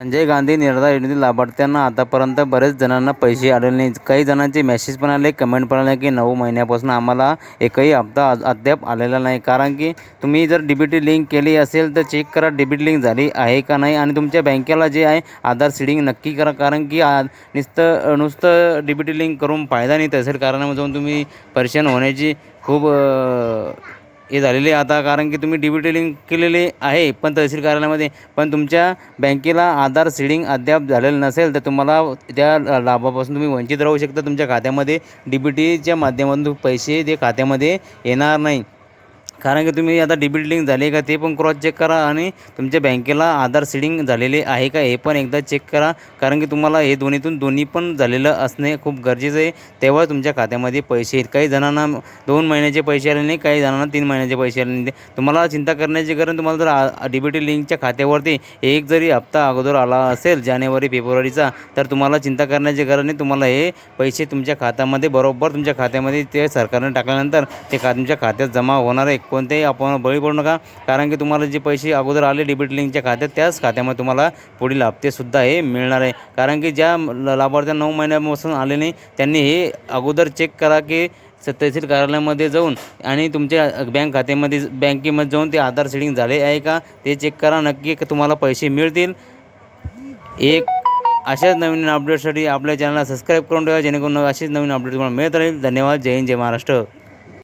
संजय गांधी निर्धार योजनेतील लाभार्थ्यांना आतापर्यंत बरेच जणांना पैसे आलेले नाहीत. काही जणांचे मेसेज पण आले कमेंट पण आले की नऊ महिन्यापासून आम्हाला एकही हप्ता अद्याप आलेला नाही. कारण की तुम्ही जर डी लिंक केली असेल तर चेक करा डी लिंक झाली आहे का नाही आणि तुमच्या बँकेला जे आहे आधार सीडिंग नक्की करा. कारण की आ नुसतं नुसतं डी लिंक करून फायदा नाही. तसेल कार्यालयामध्ये जाऊन तुम्ही परेशान होण्याची खूप हे झालेले आहे आता कारण की तुम्ही डी बी टी लिंक केलेले आहे पण तहसील कार्यालयामध्ये पण तुमच्या बँकेला आधार सीडिंग अद्याप झालेलं नसेल तर तुम्हाला त्या लाभापासून तुम्ही वंचित राहू शकता. तुमच्या खात्यामध्ये डी बी टीच्या माध्यमातून पैसे ते खात्यामध्ये येणार नाही. कारण की तुम्ही आता डी लिंक झाले का ते पण क्रॉस चेक करा आणि तुमच्या बँकेला आधार सीडिंग झालेले आहे का हे पण एकदा चेक करा. कारण की तुम्हाला हे दोन्हीतून दोन्ही पण झालेलं असणे खूप गरजेचं आहे. तेव्हा तुमच्या खात्यामध्ये पैसे आहेत. काही जणांना दोन महिन्याचे पैसे आले नाही काही जणांना तीन महिन्याचे पैसे आले नाही. तुम्हाला चिंता करण्याची गरज तुम्हाला जर डी लिंकच्या खात्यावरती एक जरी हप्ता अगोदर आला असेल जानेवारी फेब्रुवारीचा तर तुम्हाला चिंता करण्याची गरज नाही. तुम्हाला हे पैसे तुमच्या खात्यामध्ये बरोबर तुमच्या खात्यामध्ये ते सरकारने टाकल्यानंतर ते खा तुमच्या खात्यात जमा होणार आहे. कोणतेही आपण बळी पडू नका. कारण की तुम्हाला जे पैसे अगोदर आले डेबिट लिंकच्या खात्यात त्याच खात्यामध्ये तुम्हाला पुढील हप्तेसुद्धा हे मिळणार आहे. कारण की ज्या ल- नऊ महिन्यापासून आले नाही त्यांनी हे अगोदर चेक करा की स- तहसील कार्यालयामध्ये जाऊन आणि तुमच्या बँक खात्यामध्ये बँकेमध्ये जाऊन ते आधार सेडिंग झाले आहे का ते चेक करा. नक्की तुम्हाला पैसे मिळतील. एक अशाच नवीन अपडेटसाठी आपल्या चॅनलला सबस्क्राईब करून ठेवा जेणेकरून अशीच नवीन अपडेट तुम्हाला मिळत राहील. धन्यवाद. जय हिंद जय महाराष्ट्र.